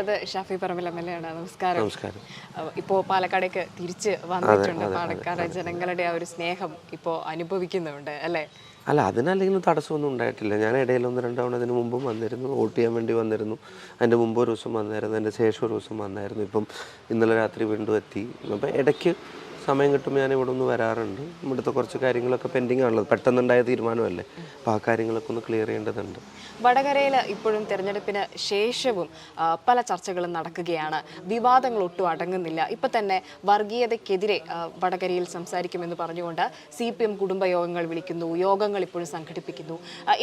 കൂടെയുള്ളത് Shafi Parambil M L A ആണ്. നമസ്കാരം. നമസ്കാരം. ഇപ്പോ പാലക്കാടേക്ക് തിരിച്ച് വന്നിട്ടുണ്ട് പാലക്കാട് ജനങ്ങളുടെ ആ ഒരു സ്നേഹം ഇപ്പോ അനുഭവിക്കുന്നുണ്ട് അല്ലേ? അല്ല അതിനല്ലെങ്കിലും തടസ്സമൊന്നും ഉണ്ടായിട്ടില്ല. ഞാൻ ഇടയിൽ ഒന്ന് രണ്ട് തവണ അതിന് മുമ്പും വന്നിരുന്നു വോട്ട് ചെയ്യാൻ വേണ്ടി വന്നിരുന്നു. അതിന്റെ മുമ്പ് ഒരു ദിവസം വന്നായിരുന്നു അതിന്റെ ശേഷം ഒരു ദിവസം വന്നായിരുന്നു. ഇപ്പം ഇന്നലെ രാത്രി വീണ്ടും എത്തി. അപ്പം ഇടയ്ക്ക് സമയം കിട്ടുമ്പോൾ ഞാൻ ഇവിടെ ഒന്ന് വരാറുണ്ട്. ഇവിടുത്തെ കുറച്ച് കാര്യങ്ങളൊക്കെ പെൻഡിങ് ആണല്ലോ. പെട്ടെന്നുണ്ടായ തീരുമാനമല്ലേ? അപ്പോൾ ആ കാര്യങ്ങളൊക്കെ ഒന്ന് ക്ലിയർ ചെയ്യേണ്ടതുണ്ട്. വടകരയിൽ ഇപ്പോഴും തിരഞ്ഞെടുപ്പിന് ശേഷവും പല ചർച്ചകളും നടക്കുകയാണ്. വിവാദങ്ങൾ ഒട്ടും അടങ്ങുന്നില്ല. ഇപ്പൊ തന്നെ വർഗീയതയ്ക്കെതിരെ വടകരയിൽ സംസാരിക്കുമെന്ന് പറഞ്ഞുകൊണ്ട് സി പി എം കുടുംബയോഗങ്ങൾ വിളിക്കുന്നു. യോഗങ്ങൾ ഇപ്പോഴും സംഘടിപ്പിക്കുന്നു.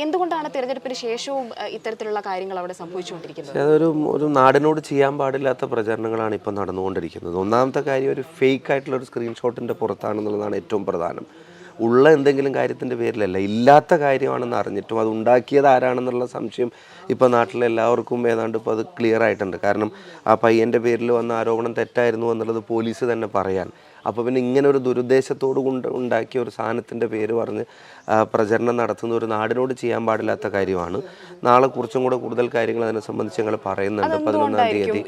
എന്തുകൊണ്ടാണ് തിരഞ്ഞെടുപ്പിന് ശേഷവും ഇത്തരത്തിലുള്ള കാര്യങ്ങൾ അവിടെ സംഭവിച്ചുകൊണ്ടിരിക്കുന്നത്? അതൊരു ഒരു നാടിനോട് ചെയ്യാൻ പാടില്ലാത്ത പ്രചരണങ്ങളാണ് ഇപ്പോൾ നടന്നുകൊണ്ടിരിക്കുന്നത്. ഒന്നാമത്തെ കാര്യം ഒരു ഫേക്ക് ആയിട്ടുള്ള ഒരു സ്ക്രീൻഷോട്ടിന്റെ പുറത്താണെന്നുള്ളതാണ് ഏറ്റവും പ്രധാനം. ഉള്ള എന്തെങ്കിലും കാര്യത്തിന്റെ പേരിലല്ല ഇല്ലാത്ത കാര്യമാണെന്ന് അറിഞ്ഞിട്ടും അത് ഉണ്ടാക്കിയത് ആരാണെന്നുള്ള സംശയം ഇപ്പോൾ നാട്ടിലെ എല്ലാവർക്കും ഏതാണ്ട് ഇപ്പോൾ അത് ക്ലിയർ ആയിട്ടുണ്ട്. കാരണം ആ പയ്യന്റെ പേരിൽ വന്ന ആരോപണം തെറ്റായിരുന്നു എന്നുള്ളത് പോലീസ് തന്നെ പറയാൻ. അപ്പോൾ പിന്നെ ഇങ്ങനെ ഒരു ദുരുദ്ദേശത്തോട് കൊണ്ട് ഉണ്ടാക്കിയ ഒരു സാധനത്തിന്റെ പേര് പറഞ്ഞ് പ്രചരണം നടത്തുന്ന ഒരു നാടിനോട് ചെയ്യാൻ പാടില്ലാത്ത കാര്യമാണ്. നാളെ കുറച്ചും കൂടെ കൂടുതൽ കാര്യങ്ങൾ അതിനെ സംബന്ധിച്ച് ഞങ്ങൾ പറയുന്നുണ്ട്. പതിനൊന്നാം തീയതി.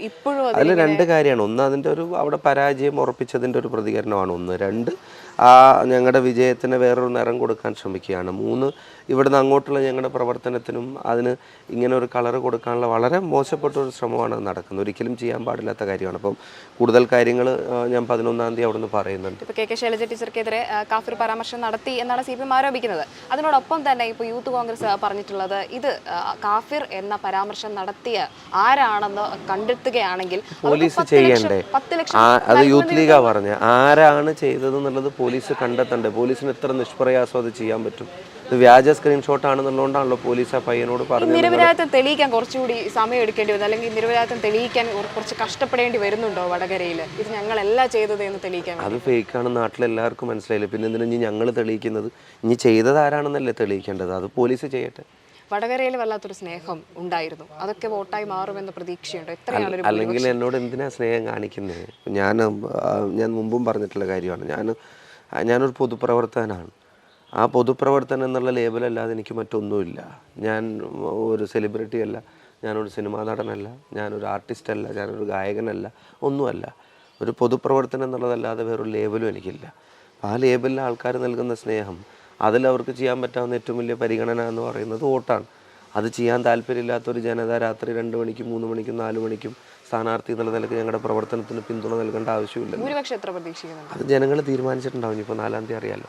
അതിൽ രണ്ട് കാര്യമാണ്. ഒന്ന് അതിന്റെ ഒരു അവിടെ പരാജയം ഉറപ്പിച്ചതിന്റെ ഒരു പ്രതികരണമാണ് ഒന്ന്. രണ്ട് ആ ഞങ്ങളുടെ വിജയത്തിന് വേറൊരു നിറം കൊടുക്കാൻ ശ്രമിക്കുകയാണ്. മൂന്ന് ഇവിടുന്ന് അങ്ങോട്ടുള്ള ഞങ്ങളുടെ പ്രവർത്തനത്തിനും അതിന് ഇങ്ങനെ ഒരു കളർ കൊടുക്കാനുള്ള വളരെ മോശപ്പെട്ട ഒരു ശ്രമമാണ് നടക്കുന്നത്. ഒരിക്കലും ചെയ്യാൻ പാടില്ലാത്ത കാര്യമാണ്. അപ്പം കൂടുതൽ കാര്യങ്ങൾ ഞാൻ പതിനൊന്നാം തീയതി അവിടുന്ന് പറയുന്നുണ്ട്. ഇപ്പൊ കെ കെ ശൈലജ ടീച്ചർക്കെതിരെ കാഫിർ പരാമർശം നടത്തി എന്നാണ് സി പി എം ആരോപിക്കുന്നത്. അതിനോടൊപ്പം തന്നെ ഇപ്പോൾ യൂത്ത് കോൺഗ്രസ് പറഞ്ഞിട്ടുള്ളത് ഇത് കാഫിർ എന്ന പരാമർശം നടത്തിയ ആരാണെന്ന് കണ്ടെത്തുകയാണെങ്കിൽ പോലീസ് ചെയ്യണ്ടേ? അത് യൂത്ത് ലീഗാ പറഞ്ഞ ആരാണ് ചെയ്തത് എന്നുള്ളത് പോലീസ് കണ്ടെത്തണ്ടേ? പോലീസിന് എത്ര നിഷ്പ്രയാസം അത് ചെയ്യാൻ പറ്റും? ഇത് വ്യാജ സ്ക്രീൻഷോട്ട് ആണെന്നുള്ളതുകൊണ്ടാണല്ലോ പോലീസ് ആ പയ്യനോട് പറഞ്ഞത് നിരപരാധിത്വം തെളിയിക്കാൻ കുറച്ചുകൂടി സമയം എടുക്കേണ്ടി വരുന്നു അല്ലെങ്കിൽ നിരപരാധിത്വം തെളിയിക്കാൻ കുറച്ച് കഷ്ടപ്പെടേണ്ടി വരുന്നുണ്ടോ വടകരയിൽ ഇത് ഞങ്ങളല്ല ചെയ്തത് എന്ന് തെളിയിക്കാൻ? അത് ആണ് നാട്ടിലെല്ലാവർക്കും മനസ്സിലായില്ല? പിന്നെ എന്തിനാ ഇനി ഞങ്ങൾ തെളിയിക്കുന്നത്? ഇനി ചെയ്തത് ആരാണെന്നല്ലേ തെളിയിക്കേണ്ടത്? അത് പോലീസ് ചെയ്യട്ടെ. വടകരയിൽ വല്ലാത്തൊരു സ്നേഹം ഉണ്ടായിരുന്നു. അതൊക്കെ വോട്ടായി മാറുമെന്ന പ്രതീക്ഷയുണ്ട്. എത്രയാണ് അല്ലെങ്കിൽ എന്നോട് എന്തിനാ സ്നേഹം കാണിക്കുന്നത് ഞാൻ ഞാൻ മുമ്പും പറഞ്ഞിട്ടുള്ള കാര്യമാണ്. ഞാൻ ഞാനൊരു പൊതുപ്രവർത്തകനാണ്. ആ പൊതുപ്രവർത്തനം എന്നുള്ള ലേബലല്ലാതെ എനിക്ക് മറ്റൊന്നുമില്ല. ഞാൻ ഒരു സെലിബ്രിറ്റി അല്ല ഞാനൊരു സിനിമാ നടനല്ല ഞാനൊരു ആർട്ടിസ്റ്റ് അല്ല ഞാനൊരു ഗായകനല്ല ഒന്നുമല്ല. ഒരു പൊതുപ്രവർത്തനം എന്നുള്ളതല്ലാതെ വേറൊരു ലേബലും എനിക്കില്ല. ആ ലേബലിൽ ആൾക്കാർ നൽകുന്ന സ്നേഹം അതിൽ അവർക്ക് ചെയ്യാൻ പറ്റാവുന്ന ഏറ്റവും വലിയ പരിഗണന എന്ന് പറയുന്നത് വോട്ടാണ്. അത് ചെയ്യാൻ താല്പര്യമില്ലാത്ത ഒരു ജനത രാത്രി രണ്ട് മണിക്കും മൂന്ന് മണിക്കും നാല് മണിക്കും സ്ഥാനാർത്ഥി എന്നുള്ള നിലയ്ക്ക് ഞങ്ങളുടെ പ്രവർത്തനത്തിന് പിന്തുണ നൽകേണ്ട ആവശ്യമില്ല അത് ജനങ്ങൾ തീരുമാനിച്ചിട്ടുണ്ടാവും. ഇപ്പോൾ നാലാം തീയതി അറിയാലോ.